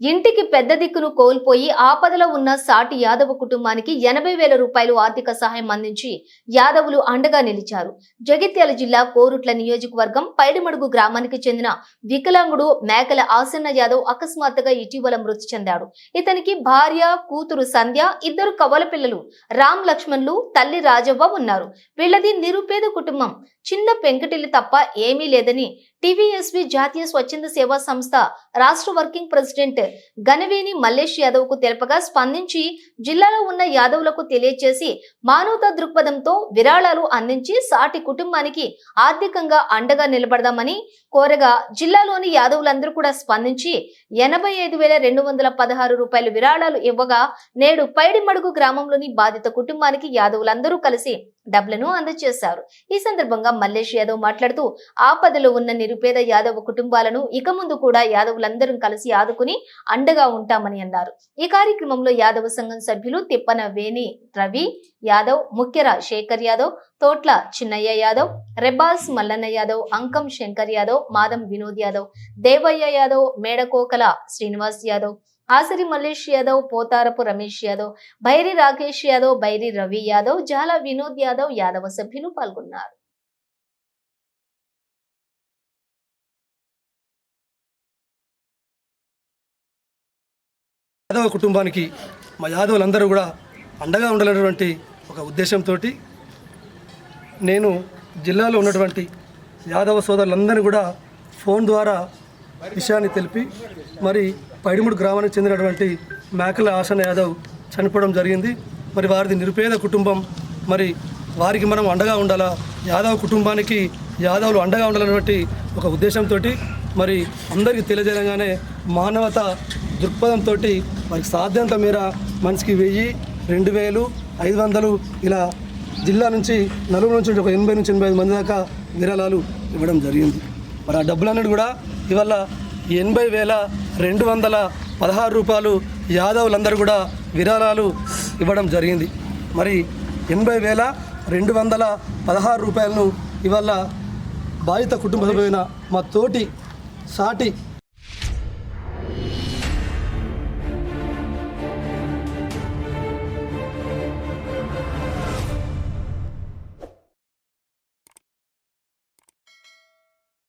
ఇంటికి పెద్ద దిక్కును కోల్పోయి ఆపదలో ఉన్న సాటి యాదవ కుటుంబానికి ఎనభై వేల రూపాయలు ఆర్థిక సహాయం అందించి యాదవులు అండగా నిలిచారు. జగిత్యాల జిల్లా కోరుట్ల నియోజకవర్గం పైడిమడుగు గ్రామానికి చెందిన వికలాంగుడు మేకల ఆసన్న యాదవ్ అకస్మాత్తుగా ఇటీవల మృతి చెందాడు. ఇతనికి భార్య కూతురు సంధ్య ఇద్దరు కవల పిల్లలు రామ్ లక్ష్మణ్లు తల్లి రాజవ్వ ఉన్నారు. వీళ్ళది నిరుపేద కుటుంబం. చిన్న పెంకటిల్లు తప్ప ఏమీ లేదని టీవీఎస్వి జాతీయ స్వచ్ఛంద సేవా సంస్థ రాష్ట్ర వర్కింగ్ ప్రెసిడెంట్ గనవేని మల్లేష్ యాదవ్కు తెలపగా స్పందించి జిల్లాలో ఉన్న యాదవులకు తెలియచేసి మానవతా దృక్పథంతో విరాళాలు అందించి సాటి కుటుంబానికి ఆర్థికంగా అండగా నిలబడదామని కోరగా జిల్లాలోని యాదవులందరూ కూడా స్పందించి ఎనభై ఐదు వేల రెండు వందల పదహారు రూపాయల విరాళాలు ఇవ్వగా నేడు పైడిమడుగు గ్రామంలోని బాధిత కుటుంబానికి యాదవులందరూ కలిసి డబ్బులను అందజేశారు. ఈ సందర్భంగా మల్లేష్ యాదవ్ మాట్లాడుతూ ఆపదలో ఉన్న నిరుపేద యాదవ కుటుంబాలను ఇక ముందు కూడా యాదవులందరూ కలిసి ఆదుకుని అండగా ఉంటామని అన్నారు. ఈ కార్యక్రమంలో యాదవ సంఘం సభ్యులు తిప్పన వేణి రవి యాదవ్ ముఖ్యర శేఖర్ యాదవ్ తోట్ల చిన్నయ్య యాదవ్ రెబాస్ మల్లన్న యాదవ్ అంకం శంకర్ యాదవ్ మాదం వినోద్ యాదవ్ దేవయ్య యాదవ్ మేడకోకల శ్రీనివాస్ యాదవ్ ఆసరి మల్లేష్ యాదవ్ పోతారపు రమేష్ యాదవ్ బైరి రాకేష్ యాదవ్ బైరి రవి యాదవ్ జాల వినోద్ యాదవ్ యాదవ సభ్యులు పాల్గొన్నారు. యాదవ కుటుంబానికి మా యాదవులందరూ కూడా అండగా ఉండాలనేటువంటి ఒక ఉద్దేశంతో నేను జిల్లాలో ఉన్నటువంటి యాదవ సోదరులందరినీ కూడా ఫోన్ ద్వారా విషయాన్ని తెలిపి మరి పైడిముడు గ్రామానికి చెందినటువంటి మేకల ఆసన యాదవ్ చనిపోవడం జరిగింది. మరి వారిది నిరుపేద కుటుంబం. మరి వారికి మనం అండగా ఉండాలా? యాదవ కుటుంబానికి యాదవులు అండగా ఉండాలన్నటువంటి ఒక ఉద్దేశంతో మరి అందరికీ తెలియజేయగానే మానవత దృక్పథంతో వారికి సాధ్యంత మేర మనిషికి వెయ్యి రెండు వేలు ఐదు వందలు ఇలా జిల్లా నుంచి నలుగురు నుంచి ఒక ఎనభై నుంచి ఎనభై ఐదు మంది దాకా విరాళాలు ఇవ్వడం జరిగింది. మరి ఆ డబ్బులన్నీ కూడా ఇవాళ ఎనభై వేల రెండు వందల పదహారు రూపాయలు యాదవులందరూ కూడా విరాళాలు ఇవ్వడం జరిగింది. మరి ఎనభై వేల రెండు వందల పదహారు రూపాయలను ఇవాళ బాధిత కుటుంబ సభ్యులైన మా తోటి సాటి